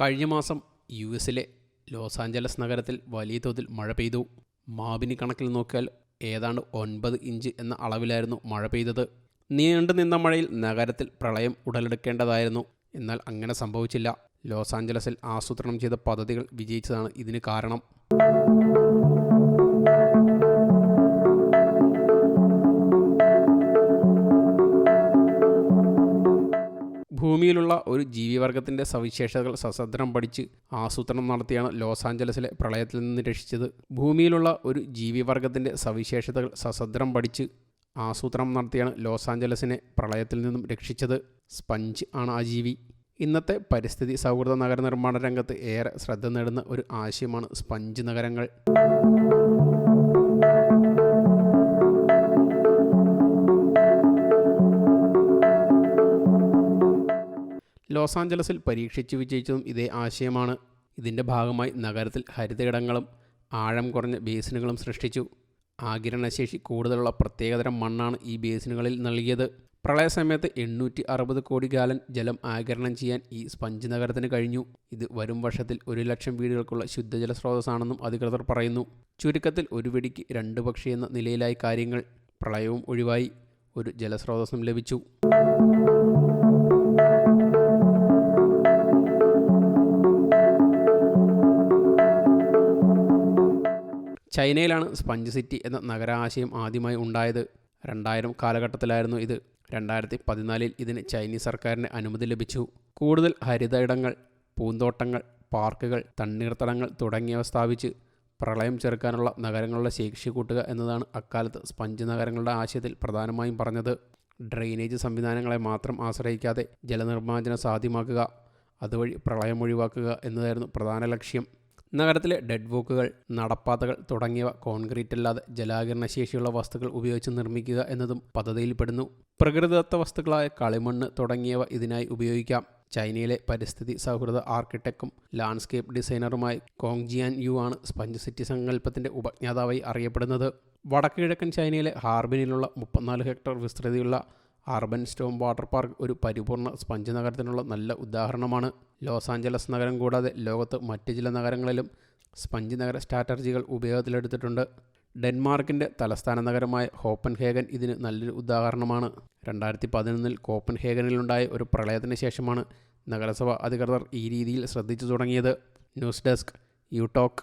കഴിഞ്ഞ മാസം യു എസിലെ ലോസ് ആഞ്ചലസ് നഗരത്തിൽ വലിയ തോതിൽ മഴ പെയ്തു. മാബിനി കണക്കിൽ നോക്കിയാൽ ഏതാണ്ട് ഒൻപത് ഇഞ്ച് എന്ന അളവിലായിരുന്നു മഴ പെയ്തത്. നീണ്ടു നിന്ന മഴയിൽ നഗരത്തിൽ പ്രളയം ഉടലെടുക്കേണ്ടതായിരുന്നു. എന്നാൽ അങ്ങനെ സംഭവിച്ചില്ല. ലോസ് ആഞ്ചലസിൽ ആസൂത്രണം ചെയ്ത പദ്ധതികൾ വിജയിച്ചതാണ് ഇതിന് കാരണം. ഭൂമിയിലുള്ള ഒരു ജീവിവർഗത്തിന്റെ സവിശേഷതകൾ സസദ്രം പഠിച്ച് ആസൂത്രണം നടത്തിയാണ് ലോസ് ആഞ്ചലസിലെ പ്രളയത്തിൽ നിന്ന് രക്ഷിച്ചത്. ഭൂമിയിലുള്ള ഒരു ജീവിവർഗത്തിന്റെ സവിശേഷതകൾ സസദ്രം പഠിച്ച് ആസൂത്രണം നടത്തിയാണ് ലോസ് ആഞ്ചലസിനെ പ്രളയത്തിൽ നിന്നും രക്ഷിച്ചത്. സ്പഞ്ച് ആണ് ആ ജീവി. ഇന്നത്തെ പരിസ്ഥിതി സൗഹൃദ നഗര നിർമ്മാണ രംഗത്ത് ഏറെ ശ്രദ്ധ നേടുന്ന ഒരു ആശയമാണ് സ്പഞ്ച് നഗരങ്ങൾ. ലോസ് ആഞ്ചലസിൽ പരീക്ഷിച്ച് വിജയിച്ചതും ഇതേ ആശയമാണ്. ഇതിന്റെ ഭാഗമായി നഗരത്തിൽ ഹരിതയിടങ്ങളും ആഴം കുറഞ്ഞ ബേസിനുകളും സൃഷ്ടിച്ചു. ആകിരണശേഷി കൂടുതലുള്ള പ്രത്യേകതരം മണ്ണാണ് ഈ ബേസിനുകളിൽ നൽകിയത്. പ്രളയസമയത്ത് എണ്ണൂറ്റി അറുപത് കോടി ഗാലൻ ജലം ആകിരണം ചെയ്യാൻ ഈ സ്പഞ്ച് നഗരത്തിന് കഴിഞ്ഞു. ഇത് വരും വർഷത്തിൽ ഒരു ലക്ഷം വീടുകൾക്കുള്ള ശുദ്ധജല സ്രോതസ്സാണെന്നും അധികൃതർ പറയുന്നു. ചുരുക്കത്തിൽ ഒരു വെടിക്ക് രണ്ട് പക്ഷി എന്ന നിലയിലായി കാര്യങ്ങൾ. പ്രളയവും ഒഴിവായി. ഒരു ജലസ്രോതസ്സും ലഭിച്ചു. ചൈനയിലാണ് സ്പഞ്ച് സിറ്റി എന്ന നഗരാശയം ആദ്യമായി ഉണ്ടായത്. രണ്ടായിരം കാലഘട്ടത്തിലായിരുന്നു ഇത്. രണ്ടായിരത്തി പതിനാലിൽ ഇതിന് ചൈനീസ് സർക്കാരിന്റെ അനുമതി ലഭിച്ചു. കൂടുതൽ ഹരിത ഇടങ്ങൾ പൂന്തോട്ടങ്ങൾ പാർക്കുകൾ തണ്ണീർത്തടങ്ങൾ തുടങ്ങിയവ സ്ഥാപിച്ച് പ്രളയം ചെറുക്കാനുള്ള നഗരങ്ങളുടെ ശേഷി കൂട്ടുക എന്നതാണ് അക്കാലത്ത് സ്പഞ്ച് നഗരങ്ങളുടെ ആശയത്തിൽ പ്രധാനമായും പറഞ്ഞത്. ഡ്രെയിനേജ് സംവിധാനങ്ങളെ മാത്രം ആശ്രയിക്കാതെ ജലനിർമ്മാർജനം സാധ്യമാക്കുക അതുവഴി പ്രളയം ഒഴിവാക്കുക എന്നതായിരുന്നു പ്രധാന ലക്ഷ്യം. നഗരത്തിലെ ഡെഡ് വോക്കുകൾ നടപ്പാതകൾ തുടങ്ങിയവ കോൺക്രീറ്റ് അല്ലാതെ ജലാകിരണ ശേഷിയുള്ള വസ്തുക്കൾ ഉപയോഗിച്ച് നിർമ്മിക്കുക എന്നതും പദ്ധതിയിൽപ്പെടുന്നു. പ്രകൃതിദത്ത വസ്തുക്കളായ കളിമണ്ണ് തുടങ്ങിയവ ഇതിനായി ഉപയോഗിക്കാം. ചൈനയിലെ പരിസ്ഥിതി സൗഹൃദ ആർക്കിടെക്റ്റും ലാൻഡ്സ്കേപ്പ് ഡിസൈനറുമായി കോങ്ജിയാൻ യു ആണ് സ്പഞ്ച് സിറ്റി സങ്കല്പത്തിന്റെ ഉപജ്ഞാതാവായി അറിയപ്പെടുന്നത്. വടക്കു കിഴക്കൻ ചൈനയിലെ ഹാർബിനിലുള്ള മുപ്പത്തിനാല് ഹെക്ടർ വിസ്തൃതിയുള്ള അർബൻ സ്റ്റോം വാട്ടർ പാർക്ക് ഒരു പരിപൂർണ സ്പഞ്ച് നഗരത്തിനുള്ള നല്ല ഉദാഹരണമാണ്. ലോസ് ആഞ്ചലസ് നഗരം കൂടാതെ ലോകത്ത് മറ്റ് ചില നഗരങ്ങളിലും സ്പഞ്ച് നഗര സ്ട്രാറ്റജികൾ ഉപയോഗത്തിലെടുത്തിട്ടുണ്ട്. ഡെൻമാർക്കിന്റെ തലസ്ഥാന നഗരമായ ഹോപ്പൻ ഹേഗൻ ഇതിന് നല്ലൊരു ഉദാഹരണമാണ്. രണ്ടായിരത്തി പതിനൊന്നിൽ കോപ്പൻ ഹേഗനിലുണ്ടായ ഒരു പ്രളയത്തിന് ശേഷമാണ് നഗരസഭ അധികൃതർ ഈ രീതിയിൽ ശ്രദ്ധിച്ചു തുടങ്ങിയത്. News desk you talk